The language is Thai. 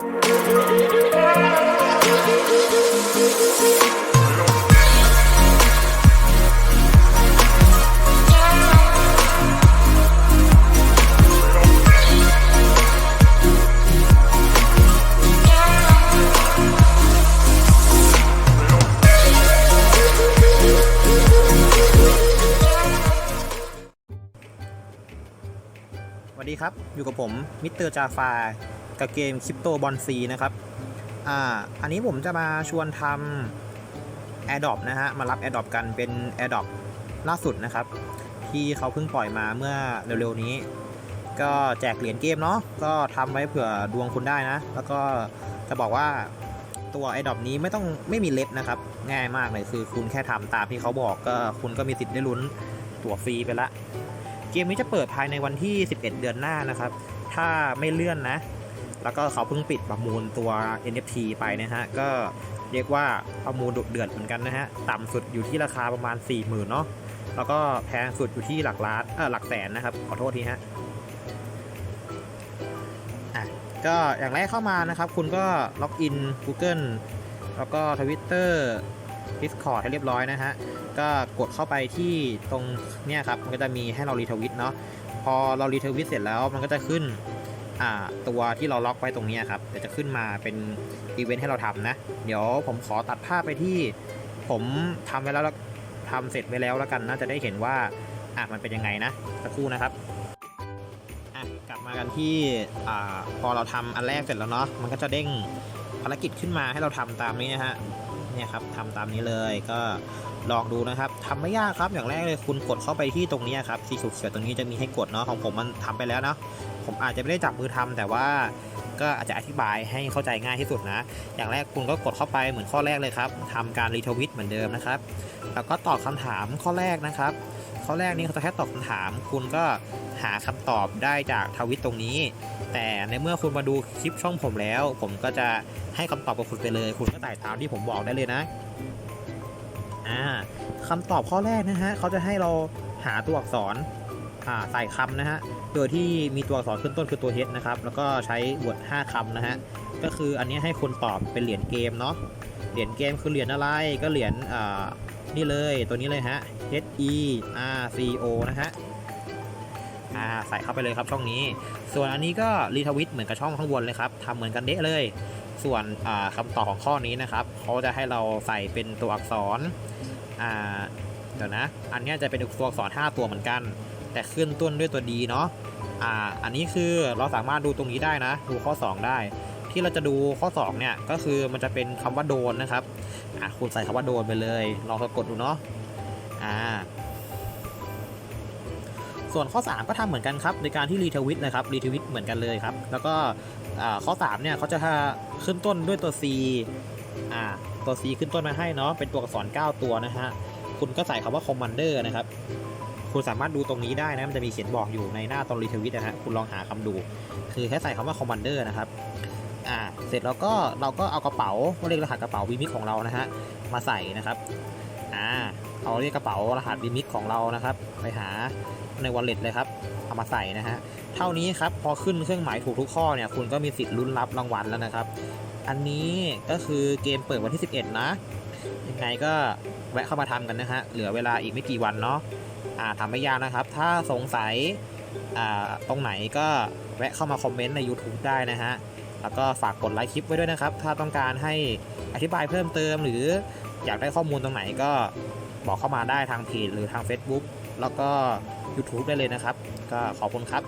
สวัสดีครับ อยู่กับผมมิสเตอร์จาฟา กับเกมคริปโตบอลซีนะครับอ่าอันนี้ผมจะมาชวนทำ AirDrop นะฮะมารับ AirDrop กันเป็น AirDrop ล่าสุดนะครับ ที่เขาเพิ่งปล่อยมาเมื่อเร็วๆนี้ ก็แจกเหรียญเกมเนาะก็ทำไว้เผื่อดวงคุณได้นะ แล้วก็จะบอกว่าตัว AirDrop นี้ไม่ต้องไม่มีเล็บนะครับ ง่ายมากเลยคือคุณแค่ทำตามที่เขาบอกก็คุณก็มีสิทธิ์ได้ลุ้นตั๋วฟรีไปละ เกมนี้จะเปิดภายในวันที่ 11 เดือนหน้านะครับ ถ้าไม่เลื่อนนะ แล้วก็เขาเพิ่งปิดประมูลตัว NFT ไปนะฮะ ก็เรียกว่าประมูลดุเดือดเหมือนกันนะฮะ ต่ำสุดอยู่ที่ราคาประมาณ 40,000เนาะ แล้วก็แพงสุดอยู่ที่หลักล้าน เออหลักแสนนะครับ ขอโทษทีฮะอะก็อย่างแรกเข้ามานะครับ คุณก็ล็อกอิน Google แล้วก็ Twitter Discord ให้เรียบร้อยนะฮะ ก็กดเข้าไปที่ตรงเนี่ยครับ มันก็จะมีให้เรารีทวิตเนาะ พอเรารีทวิตเสร็จแล้วมันก็จะขึ้น ตัวที่เราล็อกไว้ตรงนี้ครับเดี๋ยวจะขึ้นมาเป็นอีเวนต์ให้เราทำนะ เดี๋ยวผมขอตัดภาพไปที่ผมทำไว้แล้วแล้วทำเสร็จไว้แล้วแล้วกันน่าจะได้เห็นว่าอะมันเป็นยังไงนะสักครู่นะครับอะกลับมากันที่อ่าพอเราทำอันแรกเสร็จแล้วเนาะมันก็จะเด้งภารกิจขึ้นมาให้เราทำตามนี้นะฮะ เนี่ยครับทำตามนี้เลยก็ลองดูนะครับทำไม่ยากครับอย่างแรกเลยคุณกดเข้าไปที่ตรงนี้ครับสีเขียวตรงนี้จะมีให้กดเนาะของผมมันทำไปแล้วเนาะผมอาจจะไม่ได้จับมือทำแต่ว่าก็อาจจะอธิบายให้เข้าใจง่ายที่สุดนะ อย่างแรกคุณก็กดเข้าไปเหมือนข้อแรกเลยครับทำการรีทวิตเหมือนเดิมนะครับ แล้วก็ตอบคำถามข้อแรกนะครับ ข้อแรกนี้เขาจะแค่ตอบคำถาม คุณก็หาคำตอบได้จากทวิตตรงนี้ แต่ในเมื่อคุณมาดูคลิปช่องผมแล้ว ผมก็จะให้คำตอบกับคุณไปเลย คุณก็ใส่ตามที่ผมบอกได้เลยนะอ่าคำตอบข้อแรกนะฮะเขาจะให้เราหาตัวอักษรอ่าใส่คำนะฮะ โดยที่มีตัวอักษรขึ้นต้นคือตัว h นะครับ แล้วก็ใช้บท5คำนะฮะ ก็คืออันนี้ให้คนตอบเป็นเหรียญเกมเนาะ เหรียญเกมคือเหรียญอะไร ก็เหรียญอ่านี่เลยตัวนี้เลยฮะ H E R C O นะฮะอ่าใส่เข้าไปเลยครับช่องนี้ ส่วนอันนี้ก็รีทวิตเหมือนกับช่องข้างบนเลยครับทำเหมือนกันเดะเลย ส่วนอ่าคำตอบของข้อนี้นะครับเขาจะให้เราใส่เป็นตัวอักษรอ่าเดี๋ยวนะ อันนี้จะเป็นตัวอักษร 5 ตัวเหมือนกัน แต่ขึ้นต้นด้วยตัวดีเนาะอ่าอันนี้คือเราสามารถดูตรงนี้ได้นะ ดูข้อ 2 ได้ ที่เราจะดูข้อ 2 เนี่ยก็คือมันจะเป็นคำว่าโดนนะครับอะคุณใส่คำว่าโดนไปเลยลองสะกดดูเนาะ อ่าส่วนข้อ 3 ก็ทำเหมือนกันครับ ในการที่รีทวิตนะครับรีทวิตเหมือนกันเลยครับ แล้วก็ข้อ 3 เนี่ยเขาจะขึ้นต้นด้วยตัว C อ่าตัว C ขึ้นต้นมาให้เนาะเป็นตัวอักษร 9 ตัวนะฮะ คุณก็ใส่คำว่า commander นะครับ คุณสามารถดูตรงนี้ได้นะ มันจะมีเขียนบอกอยู่ในหน้าตอนรีทวิตนะฮะ คุณลองหาคำดู คือแค่ใส่คำว่า commander นะครับอ่าเสร็จแล้วก็เราก็เอากระเป๋าเลขรหัสกระเป๋าวิมิกของเรานะฮะมาใส่นะครับอ่า เอาเลขกระเป๋ารหัสวิมิกของเรานะครับ ไปหาใน wallet เลยครับเอามาใส่นะฮะเท่านี้ครับพอขึ้นเครื่องหมายถูกทุกข้อเนี่ยคุณก็มีสิทธิ์ลุ้นรับรางวัลแล้วนะครับ อันนี้ก็คือเกมเปิดวันที่ 11 นะยังไงก็แวะเข้ามาทำกันนะฮะเหลือเวลาอีกไม่กี่วันเนาะอ่าทำไม่ยากนะครับ ถ้าสงสัยอ่าตรงไหนก็แวะเข้ามาคอมเมนต์ใน YouTube ได้นะฮะแล้วก็ฝากกดไลค์คลิปไว้ด้วยนะครับ ถ้าต้องการให้อธิบายเพิ่มเติมหรืออยากได้ข้อมูลตรงไหนก็ บอกเข้ามาได้ทางเพจหรือทาง Facebook แล้วก็ YouTube ได้เลยนะครับ ก็ขอบคุณครับ